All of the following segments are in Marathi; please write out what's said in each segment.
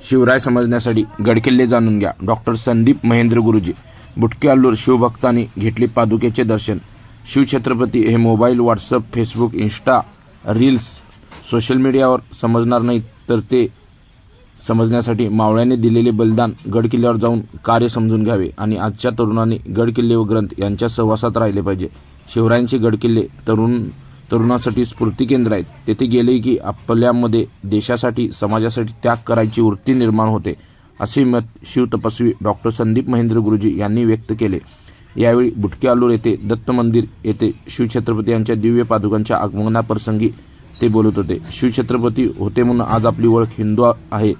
शिवराय समजण्यासाठी गडकिल्ले जाणून घ्या. डॉक्टर संदीप महेंद्र गुरुजी बुटके अल्लूर शिवभक्तांनी घेतले पादुकेचे दर्शन. शिवछत्रपती हे mobile WhatsApp Facebook Insta reels social मीडियावर समजणार नाही तर ते समजण्यासाठी मावळ्याने दिलेले बलिदान गडकिल्ल्यावर जाऊन कार्य समजून घ्यावे आणि आजच्या तरुणांनी गडकिल्ले व ग्रंथ यांच्या सहवासात राहिले पाहिजे. शिवरायांचे गडकिल्ले तरुण तरुणासाठी स्फूर्ती केंद्र आहेत. तेथे गेले की आपल्यामध्ये देशासाठी समाजासाठी त्याग करायची वृत्ती निर्माण होते असे मत शिवतपस्वी डॉक्टर संदीप महेंद्र गुरुजी यांनी व्यक्त केले. यावेळी बुटकेआलूर येथे दत्त मंदिर येथे शिवछत्रपती यांच्या दिव्य पादुकांच्या आगमनाप्रसंगी ते बोलत होते. शिवछत्रपती होते म्हणून आज आपली ओळख हिंदू आहे.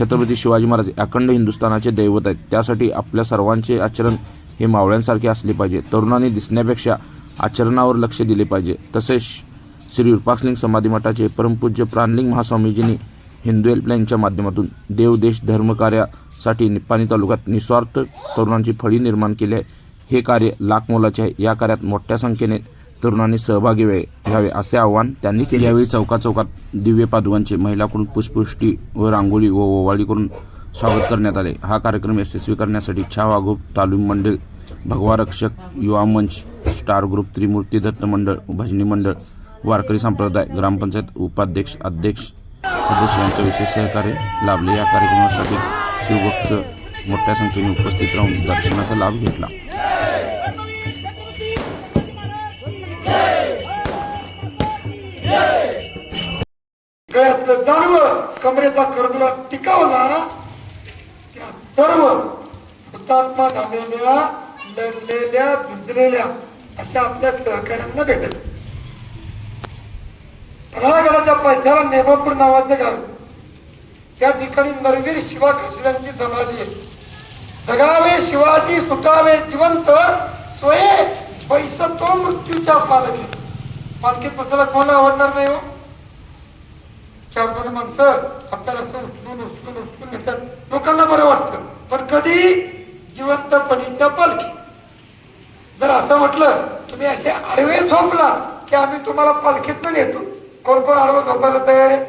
छत्रपती शिवाजी महाराज अखंड हिंदुस्थानाचे दैवत आहेत. त्यासाठी आपल्या सर्वांचे आचरण हे मावळ्यांसारखे असले पाहिजे. तरुणांनी दिसण्यापेक्षा आचरणावर लक्ष दिले पाहिजे. तसेच श्री विरूपाक्षलिंग समाधी मठाचे परमपूज्य प्राणलिंग महास्वामीजींनी हिंदू हेल्पलाईनच्या माध्यमातून देव देश धर्मकार्यासाठी निपाणी तालुक्यात निस्वार्थ तरुणांची फळी निर्माण केली आहे. हे कार्य लाख मोलाचे आहे. या कार्यात मोठ्या संख्येने तरुणांनी सहभागी व्हावे घ्यावे असे आवाहन त्यांनी केले यावेळी चौका चौकात दिव्य पादुकांचे महिलाकडून पुष्पवृष्टी व रांगोळी व ओवाळी करून स्वागत करण्यात आले. हा कार्यक्रम यशस्वी करण्यासाठी छावा ग्रुप तालीम मंडळ भगवा रक्षक युवा मंच स्टार ग्रुप त्रिमूर्ती दत्त मंडळ भजनी मंडळ वारकरी संप्रदाय ग्रामपंचायत उपाध्यक्ष अध्यक्ष सदस्य यांचे विशेष सहकार्य लाभले. या कार्यक्रमासाठी शिवभक्त मोठ्या संख्येने उपस्थित राहून दर्शनाचा लाभ घेतला. जाणवं कमरेचा करदुला टिकावला सर्व हुतात्मा झालेल्या लढलेल्या झुंजलेल्या अशा आपल्या सहकार्यांना भेटत. प्रयागडाच्या पैशाला नेमापूर नावाचं गाव. त्या ठिकाणी नरवीर शिवा खशिलांची समाधी आहे. जगावे शिवाजी सुटावे जिवंत सोये पैसतो मृत्यूच्या पालखीत. पालखीत बसायला कोण आवडणार नाही हो? चार दोन माणसं आपल्याला असं उचलून उचलून उचलून घेतात. लोकांना बरं वाटतं. कधी जिवंतपणीच्या पालखी जर असं म्हटलं तुम्ही असे आडवे झोपला की आम्ही तुम्हाला पालखीत नेतो. कोण कोण आडवं झोपायला तयार आहे?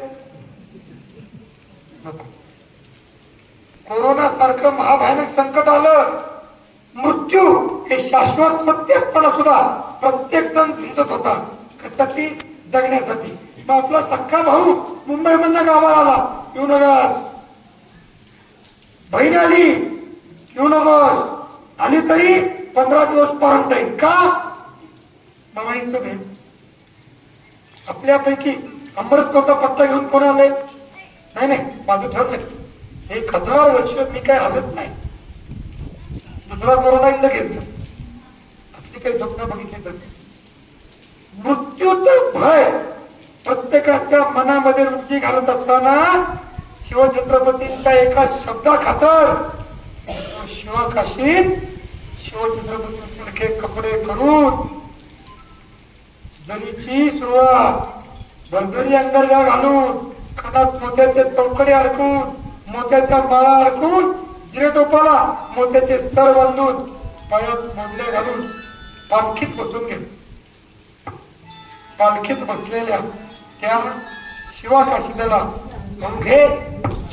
कोरोना सारखं महाभयानक संकट आलं मृत्यू हे शाश्वत सत्य असताना सुद्धा प्रत्येक जण झुंजत होता. कशासाठी? जगण्यासाठी. मग आपला सख्खा भाऊ मुंबई मधन गावाला आला. येऊ नका बहीण आली. युनिवर्स नकोस. आली तरी पंधरा दिवस क्वारंटाईन का मामाईचं भेट आपल्यापैकी अमृतत्वाचा पट्टा घेऊन कोण आलंय? नाही नाही माझं ठरलंय. एक हजार वर्ष मी काय हलत नाही. दुसरा कोरोना लगेच असली काही स्वप्न बघितली तर. मृत्यूचं भय प्रत्येकाच्या मनामध्ये रुची घालत असताना शिवछत्रपतींच्या एका शब्दा खातर शिवाकाशीत शिवछत्रपतींसारखे कपडे करून जरीची सुरुवात भरदरी अंगरगा घालून कानात मोत्याचे चौकडे अडकून मोत्याच्या माळा अडकून जिरे टोपाला मोत्याचे सर बांधून पायात मोजल्या घालून पालखीत बसून गेले. पालखीत बसलेल्या त्या शिवाकाशीला अवघे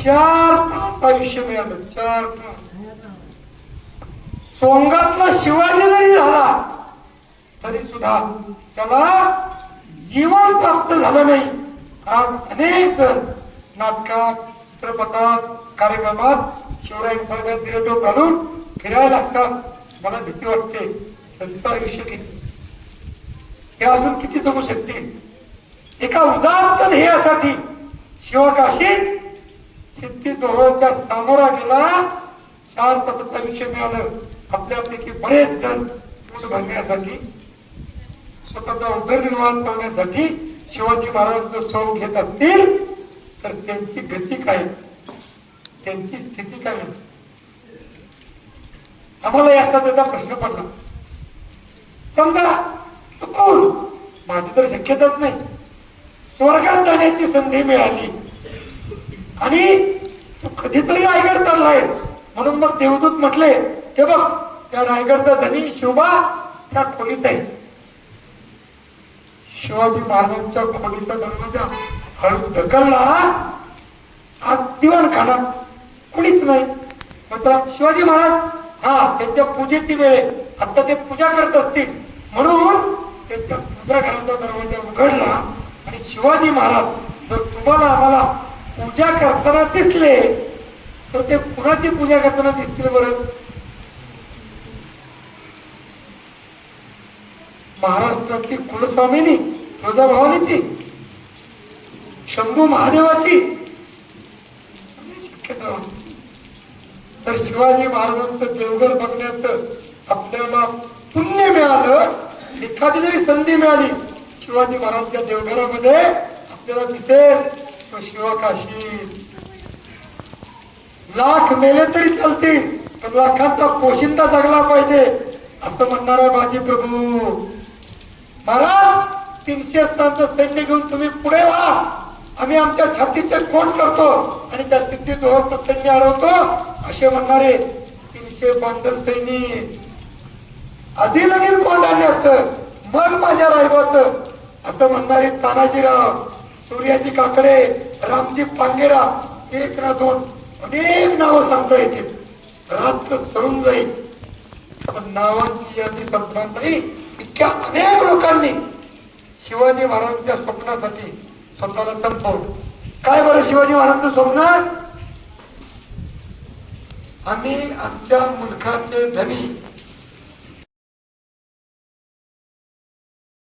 चार तास आयुष्य मिळालं चार तास. सोंगातला शिवाजी जरी झाला तरी सुद्धा त्याला जीवन प्राप्त झालं नाही. आज अनेक जण नाटकात चित्रपटात कार्यक्रमात शिवरायांसारख्या तिरटोप घालून फिरायला लागतात. मला भीती वाटते. त्यांचं आयुष्य किती हे अजून किती जगू शकतील? एका उदात्त ध्येयासाठी शिवकाशी सिद्धी दोहोच्या सामोरा गेला. चार तासात आयुष्य मिळालं. आपल्यापैकी बरेच जण पोट भरण्यासाठी स्वतःचा उदरनिर्वाह करण्यासाठी शिवाजी महाराजांचं स्वरूप घेत असतील तर त्यांची गती काय त्यांची स्थिती काय आम्हाला याचा प्रश्न पडला. समजा चुकून माझी तर शक्यताच नाही. स्वर्गात जाण्याची संधी मिळाली. आणि तू कधीतरी रायगड चाललायस. म्हणून मग देवदूत म्हटले ते बघ त्या रायगडचा धनी शिवबा त्या खोलीत आहे. शिवाजी महाराजांच्या खोलीचा दरवाजा हळू ढकलला आत दिवाणखाना कुणीच नाही. मात्र शिवाजी महाराज हा त्यांच्या पूजेची वेळ आहे. आता ते पूजा करत असतील. म्हणून त्यांच्या पूजा घराचा दरवाजा उघडला आणि शिवाजी महाराज जर तुम्हाला आम्हाला पूजा करताना दिसले तर ते कुणाची पूजा करताना दिसतील बरं? महाराष्ट्रातली कुलस्वामिनी तुळजाभवानीची शंभू महादेवाची. शक्यता. तर शिवाजी महाराजांचं देवघर बघण्याचं आपल्याला पुण्य मिळालं एखादी जरी संधी मिळाली शिवाजी महाराजांच्या देवघरामध्ये आपल्याला दिसेल तो शिवकाशी लाख मेले तरी चालतील पण लाखांचा पोशिंदा जगला पाहिजे असं म्हणणारा माझी प्रभू. महाराज तीनशे स्थानचं सैन्य घेऊन तुम्ही पुढे व्हा. आम्ही आमच्या छातीचे कोट करतो आणि त्या सिद्धी दोहरचं सैन्य अडवतो. असे म्हणणारे तीनशे बांधव सैनिक. आधी लगीन कोंड आणण्याचं मग माझ्या रायबाचं असं म्हणणारे तानाजीराव सूर्याजी काकडे रामजी पांगेरा एक ना दोन अनेक नावं सांगता येतील. रात्र सरून जाईल. पण नावांची यादी संपणार नाही. इतक्या अनेक लोकांनी शिवाजी महाराजांच्या स्वप्नासाठी स्वतःला संपवलं. काय बरं शिवाजी महाराजांचं स्वप्न? आम्ही आमच्या मुलखाचे धनी